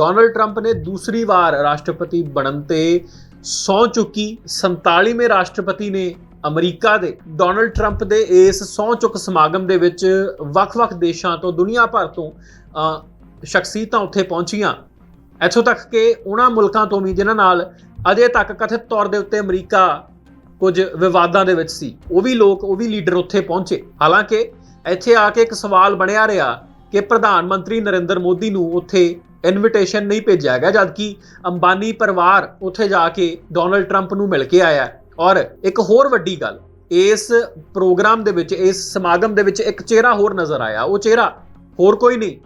Donald Trump ਨੇ ਦੂਸਰੀ ਵਾਰ ਰਾਸ਼ਟਰਪਤੀ ਬਣਨ ਤੇ ਸੌ ਚੁੱਕੀ 47ਵੇਂ ਰਾਸ਼ਟਰਪਤੀ ਨੇ ਅਮਰੀਕਾ ਦੇ ਡੋਨਲਡ ਟਰੰਪ ਦੇ ਇਸ ਸਹੁੰ ਚੁੱਕ ਸਮਾਗਮ ਦੇ ਵਿੱਚ ਵੱਖ-ਵੱਖ ਦੇਸ਼ਾਂ ਤੋਂ ਦੁਨੀਆ ਭਰ ਤੋਂ ਸ਼ਖਸੀਅਤਾਂ ਉੱਥੇ ਪਹੁੰਚੀਆਂ ਇੱਥੋਂ ਤੱਕ ਕਿ ਉਹਨਾਂ ਮੁਲਕਾਂ ਤੋਂ ਵੀ ਜਿਨ੍ਹਾਂ ਨਾਲ ਅਜੇ ਤੱਕ ਕਥਿਤ ਤੌਰ ਦੇ ਉੱਤੇ ਅਮਰੀਕਾ ਕੁਝ ਵਿਵਾਦਾਂ ਦੇ ਵਿੱਚ ਸੀ ਉਹ ਵੀ ਲੋਕ ਉਹ ਵੀ ਲੀਡਰ ਉੱਥੇ ਪਹੁੰਚੇ ਹਾਲਾਂਕਿ ਇੱਥੇ ਆ ਕੇ ਇੱਕ ਸਵਾਲ ਬਣਿਆ ਰਿਹਾ ਕਿ ਪ੍ਰਧਾਨ ਮੰਤਰੀ ਨਰਿੰਦਰ ਮੋਦੀ ਨੂੰ ਉੱਥੇ ਇਨਵੀਟੇਸ਼ਨ ਨਹੀਂ ਭੇਜਿਆ ਗਿਆ ਜਦਕਿ ਅੰਬਾਨੀ ਪਰਿਵਾਰ ਉੱਥੇ ਜਾ ਕੇ ਡੋਨਲਡ ਟਰੰਪ ਨੂੰ ਮਿਲ ਕੇ ਆਇਆ ਔਰ ਇੱਕ ਹੋਰ ਵੱਡੀ ਗੱਲ, ਇਸ ਪ੍ਰੋਗਰਾਮ ਦੇ ਵਿੱਚ, ਇਸ ਸਮਾਗਮ ਦੇ ਵਿੱਚ ਇੱਕ ਚਿਹਰਾ ਹੋਰ ਨਜ਼ਰ ਆਇਆ। ਉਹ ਚਿਹਰਾ ਹੋਰ ਕੋਈ ਨਹੀਂ,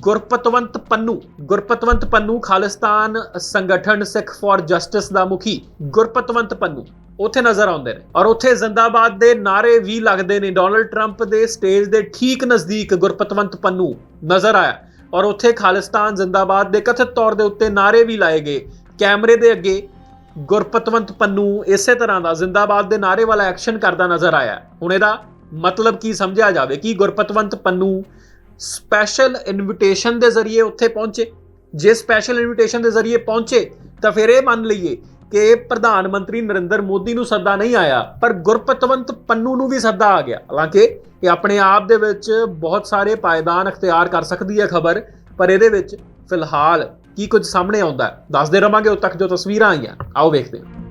ਗੁਰਪਤਵੰਤ ਪੰਨੂ ਗੁਰਪਤਵੰਤ ਪੰਨੂ ਖਾਲਿਸਤਾਨ ਸੰਗਠਨ ਸਿੱਖ ਫਾਰ ਜਸਟਿਸ ਦਾ ਮੁਖੀ ਗੁਰਪਤਵੰਤ ਪੰਨੂ, ਉੱਥੇ ਨਜ਼ਰ ਆਉਂਦੇ ਨੇ। ਔਰ ਉੱਥੇ ਜ਼ਿੰਦਾਬਾਦ ਦੇ ਨਾਰੇ ਵੀ ਲੱਗਦੇ ਨੇ। ਡੋਨਲਡ ਟਰੰਪ ਦੇ ਸਟੇਜ ਦੇ ਠੀਕ ਨਜ਼ਦੀਕ ਗੁਰਪਤਵੰਤ ਪੰਨੂ ਨਜ਼ਰ ਆਇਆ। ਔਰ ਉੱਥੇ ਖਾਲਿਸਤਾਨ ਜ਼ਿੰਦਾਬਾਦ ਦੇ ਕਥਿਤ ਤੌਰ ਦੇ ਉੱਤੇ ਨਾਰੇ ਵੀ ਲਾਏ ਗਏ। ਕੈਮਰੇ ਦੇ ਅੱਗੇ ਗੁਰਪਤਵੰਤ ਪੰਨੂ ਇਸੇ ਤਰ੍ਹਾਂ ਦਾ ਜ਼ਿੰਦਾਬਾਦ ਦੇ ਨਾਰੇ ਵਾਲਾ ਐਕਸ਼ਨ ਕਰਦਾ ਨਜ਼ਰ ਆਇਆ। ਹੁਣ ਇਹਦਾ ਮਤਲਬ ਕੀ ਸਮਝਿਆ ਜਾਵੇ ਕਿ ਗੁਰਪਤਵੰਤ ਪੰਨੂ ਸਪੈਸ਼ਲ ਇਨਵੀਟੇਸ਼ਨ ਦੇ ਜ਼ਰੀਏ ਉੱਥੇ ਪਹੁੰਚੇ। ਜੇ ਸਪੈਸ਼ਲ ਇਨਵੀਟੇਸ਼ਨ ਦੇ ਜ਼ਰੀਏ ਪਹੁੰਚੇ ਤਾਂ ਫਿਰ ਇਹ ਮੰਨ ਲਈਏ ਕਿ ਪ੍ਰਧਾਨ ਮੰਤਰੀ ਨਰਿੰਦਰ ਮੋਦੀ ਨੂੰ ਸੱਦਾ ਨਹੀਂ ਆਇਆ, ਪਰ ਗੁਰਪਤਵੰਤ ਪੰਨੂ ਨੂੰ ਵੀ ਸੱਦਾ ਆ ਗਿਆ। ਹਾਲਾਂਕਿ ਇਹ ਆਪਣੇ ਆਪ ਦੇ ਵਿੱਚ ਬਹੁਤ ਸਾਰੇ ਪਾਇਦਾਨ ਅਖਤਿਆਰ ਕਰ ਸਕਦੀ ਹੈ ਖਬਰ, ਪਰ ਇਹਦੇ ਵਿੱਚ ਫਿਲਹਾਲ ਕੀ ਕੁਝ ਸਾਹਮਣੇ ਆਉਂਦਾ ਦੱਸਦੇ ਰਵਾਂਗੇ ਉਦ ਤੱਕ ਜੋ ਤਸਵੀਰਾਂ ਆਈਆਂ। ਆਓ ਵੇਖਦੇ ਹਾਂ।